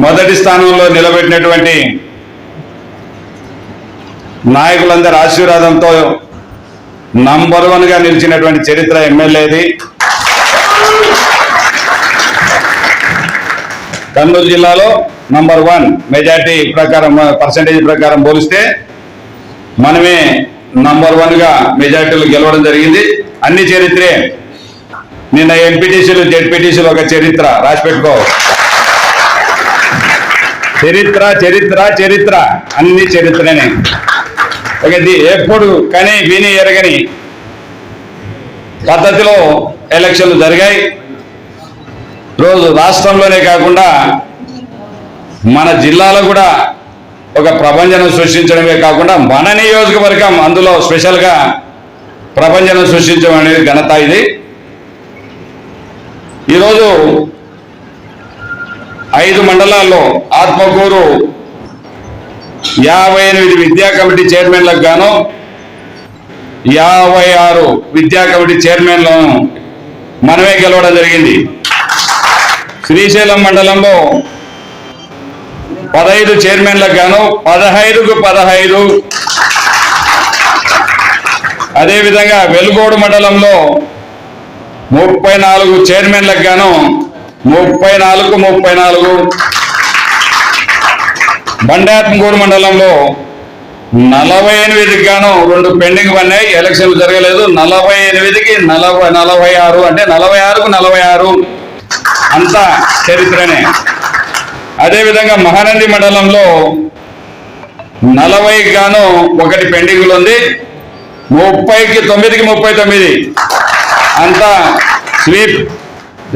మొదటి స్థానంలో నిలబెట్టినటువంటి నాయకులందరి ఆశీర్వాదంతో నంబర్ వన్గా నిలిచినటువంటి చరిత్ర ఎమ్మెల్యేది. కర్నూలు జిల్లాలో నంబర్ వన్ మెజార్టీ ప్రకారం పర్సంటేజ్ ప్రకారం పోలిస్తే మనమే నంబర్ వన్గా మెజార్టీలు గెలవడం జరిగింది. అన్ని చరిత్రే. నిన్న ఎంపీటీసీలు జెడ్పీటీసీలు ఒక చరిత్ర. రాసిపెట్టుకో చరిత్ర చరిత్ర చరిత్ర. అన్ని చరిత్రనే. ఇక ఎప్పుడు కానీ విని ఎరగని పద్ధతిలో ఎలక్షన్లు జరిగాయి. రోజు రాష్ట్రంలోనే కాకుండా మన జిల్లాలో కూడా ఒక ప్రపంచం సృష్టించడమే కాకుండా మన నియోజకవర్గం అందులో స్పెషల్గా ప్రపంచం సృష్టించడం అనేది ఘనత ఇది. ఈరోజు ఐదు మండలాల్లో ఆత్మకూరు యాభై ఎనిమిది విద్యా కమిటీ చైర్మన్లకు గాను యాభై ఆరు విద్యా కమిటీ చైర్మన్లను మనమే గెలవడం జరిగింది. శ్రీశైలం మండలంలో పదహైదు చైర్మన్లకు గాను పదహైదుకు పదహైదు. అదేవిధంగా వెలుగోడు మండలంలో ముప్పై నాలుగు చైర్మన్లకు గాను ముప్పై నాలుగు ముప్పై నాలుగు. బండాత్మగూరు మండలంలో నలభై ఎనిమిదికి గాను రెండు పెండింగ్ పడినాయి. ఎలక్షన్లు జరగలేదు. నలభై ఎనిమిదికి నలభై నలభై ఆరు అంటే నలభై ఆరుకు నలభై ఆరు అంతా చరిత్రనే. అదేవిధంగా మహానంది మండలంలో నలభైకి గాను ఒకటి పెండింగ్లు ఉంది. ముప్పైకి తొమ్మిదికి ముప్పై తొమ్మిది అంతా స్వీప్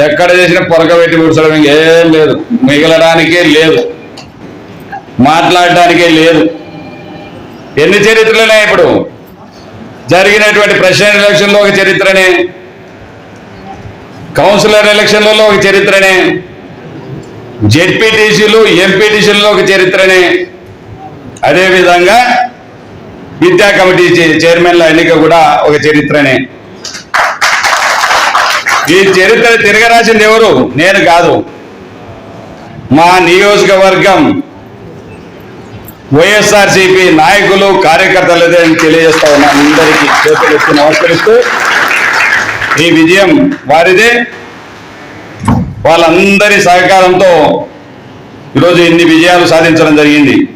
ఎక్కడ చేసిన పొరక పెట్టి కూర్చోడం ఇంకేం లేదు. మిగలడానికే లేదు. మాట్లాడడానికే లేదు. ఎన్ని చరిత్రలనే ఇప్పుడు? జరిగినటువంటి ప్రెసిడెంట్ ఎలక్షన్లో ఒక చరిత్రనే కౌన్సిలర్ ఎలక్షన్లలో ఒక చరిత్రనే జెడ్పీటీసీలు ఎంపీటీసీలలో ఒక చరిత్రనే. అదేవిధంగా విద్యా కమిటీ చైర్మన్ల ఎన్నిక కూడా ఒక చరిత్రనే. ఈ చరిత్ర తిరగరాసింది ఎవరు? నేను కాదు. మా నియోజకవర్గం వైఎస్ఆర్సీపీ నాయకులు కార్యకర్తలదే అని తెలియజేస్తా ఉన్నాను. అందరికీ చేతులు ఎత్తి నమస్కరిస్తూ ఈ విజయం వారిదే. వాళ్ళందరి సహకారంతో ఈరోజు ఇన్ని విజయాలు సాధించడం జరిగింది.